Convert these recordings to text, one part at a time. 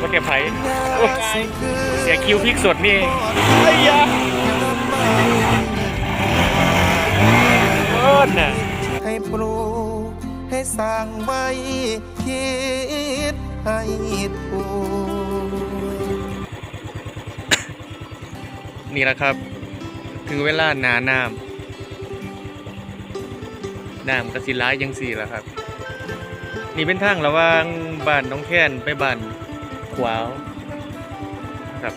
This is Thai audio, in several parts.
ว่าแกไผ่โอ้เสียคิวพริกสดนี่เองไอ้ยาเอิ้นน่ะให้ปลูกให้สร้างไว้คิดให้ถูกนี่แหละครับ ถึงเวลาหนาน้ำน้ำกระสิร้ายยังสี่แล้วครับ นี่เป็นทางระหว่างบ้านน้องแค้นไปบ้าน ขวาวนะครับ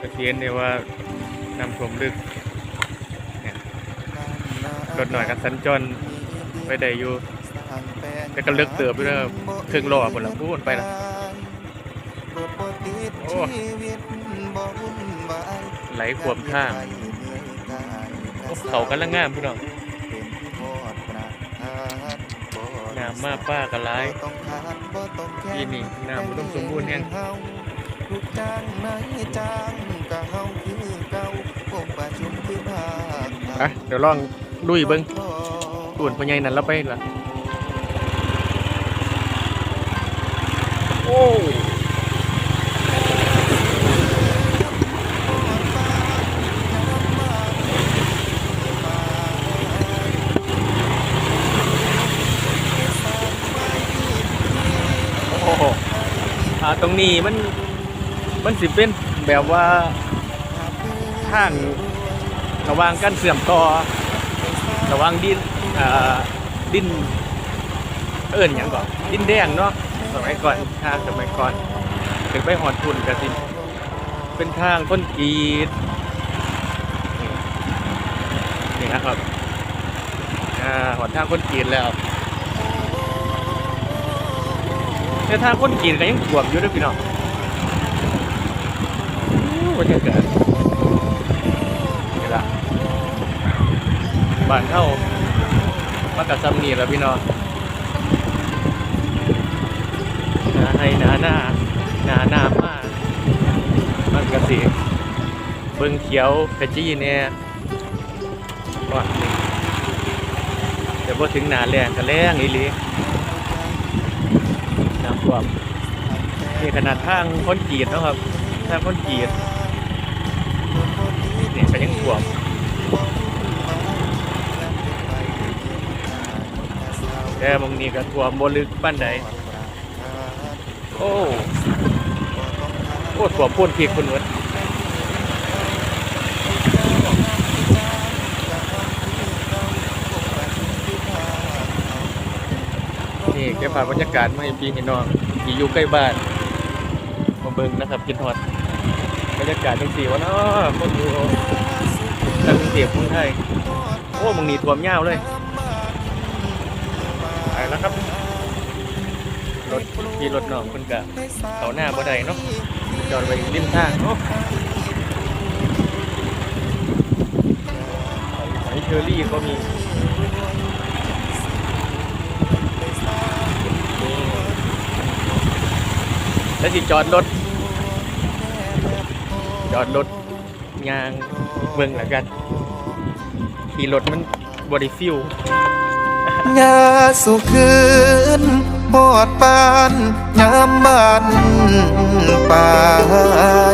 กระเทียนเนี่ยว่าน้ำท่วมลึกรถหน่อยกันสัญจรไปได้อยู่แต่ก็ลึกเติบอยู่เด้อครึ่งโลพุ่นละพูดไปละโอ้ไหลขวมข้างเขากำลังงามพี่น้อง งามมากป้ากระไรปีนี้น้ำอุดมสมบูรณ์แห่งลูกจ้างนายจ้างกะเฮาคือเก่าพวกประชุมคือภาคอะเดี๋ยวลองลุยเบิ้งตุ่นพ่อใหญ่นั่นแล้วไปละโอ้ อ้โหอ่าตรงนี้มันมันสิเป็นแบบว่าทางระหว่างการเสื่อมต่อระหว่างดินอ่าดินเอิญอย่างก่อนดินแดงเนาะสมัยก่อนทางสมัยก่อนถึงไปหอดทุนกระสิเป็นทางต้นกรีดนี่นี่นะครับอ่าหอดทางคนกรีดแล้ว แต่ทาคนกรีดก็ยังขวบอยู่ด้วยพี่น้องอู้บรรยากาศนี่ละบ้านเท่ามากับซัมนี่แล้วพี่น้องนาให้นาหน้านาหน้ามากมันกระสีเบิ่งเขียวกระจี้เนี่ยว่าเดี๋ยวพอถึงหนาแรงกระแรงอีหลี น้ำท่วมนี่ขนาดทางคนกีดนะครับทางคนกีดเนี่ยก็ยังท่วมแต่บางนี้ก็ท่วมบ่ลึกปานใดโอ้โอ้ท่วมพ่นพีกคนเวิดนี่ แกพาบรรยากาศมาให้พี่ให้น้องที่อยู่ใกล้บ้านมาเบิ่งนะครับกินฮอดบรรยากาศจังซี่วะเนาะคนอยู่ทางกรุงเทพกรุงไทยโอ้มึงหนีท่วมยาวเลยไปแล้วครับรถขี่รถน้องคนกะเขาหน้าบ่ได้เนาะจอดไว้ริมทางโอ้หอยเชอรี่ก็มี แล้วสิจอดรถ จอดรถยางเบิ่งแล้วกันขี่รถมันบริฟิลยาสุขืนปอดปานยามบ้านป่า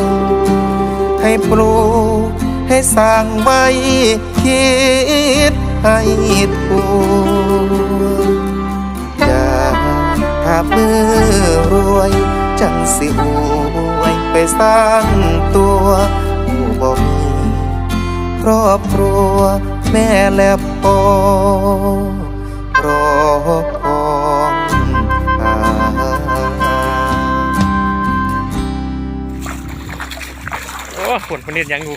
ยให้ปลูกให้สร้างไว้คิดให้ถูกอย่าถ้ามือรวย จังสิอวยไปสร้างตัวผู้บ่มีครอบครัวแม่และพ่อรอคองหาโอ้ฝนคนนี้ยังอยู่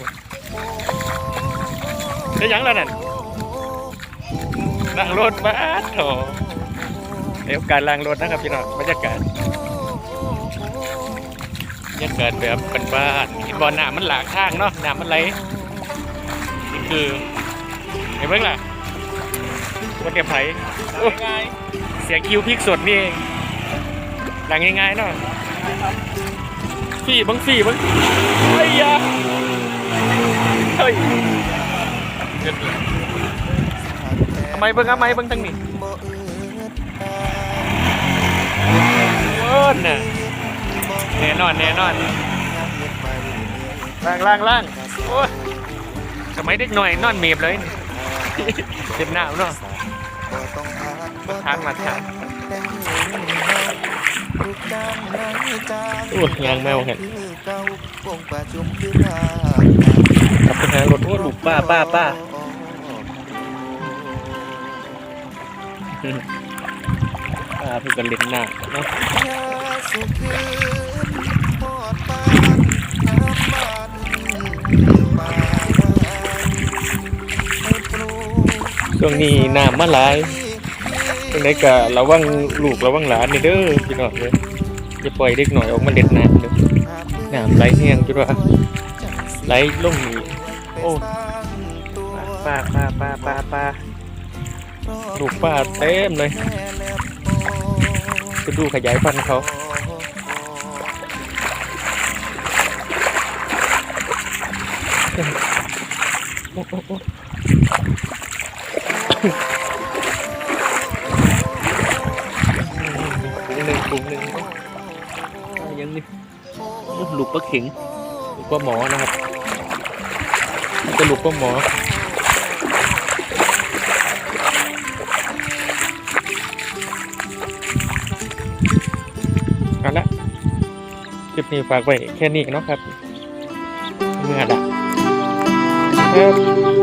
จะยังแล้วนั่นล้างรถบ้านโถเดี๋ยวการล้างรถนะครับพี่น้องบรรยากาศ ยากาศแบบเป็นบ้านๆเห็นบ่อน้ำมันหลากข้างเนาะน้ำมันไหลนี่คือเห็นเบ้างล่ะว่าแกไผ่เสียงคิวพริกสดนี่เองหลังง่ายๆเนาะฟี่บังฟี่บังไอ้ยาเฮ้ยทำไมเบิ่งทำไมเบิ่งทางนี้เอิดเอิ้นน่ะ แน่นอนแน่นอนล่างล่างล่างโอ้ยสมัยเด็กหน่อยนอนเมียบเลยเจ็บหนาวเนาะทางมาทางโอ้ยยางแมวเห็นกลับไปหารถโอ้ลูกป้าป้าป้าป้าเพิ่งกันเล่นหน้าเนาะ ช่วงนี้น้ำมาหลายจังไดก็ระวังลูกระวังหลานนี่เด้อพี่น้องเด้อย่าปล่อยเด็กหน่อยออกมาเล่นน้ำเด้อน้ำไหลแห้งจุดว่าไหลลงนี่โอ้ป้าป้าป้าป้าป้าลูกป้าเต็มเลยจะดูขยายพันธุ์เขาโอ้โอ้ โอ้ถุงหนึ่งถุงหนึ่งยังนี่ลูกปลาเข็งลูกปลาหมอนะครับจะลูกปลาหมอเอาละคลิปนี้ฝากไว้แค่นี้เนาะครับ เมื่อละครับ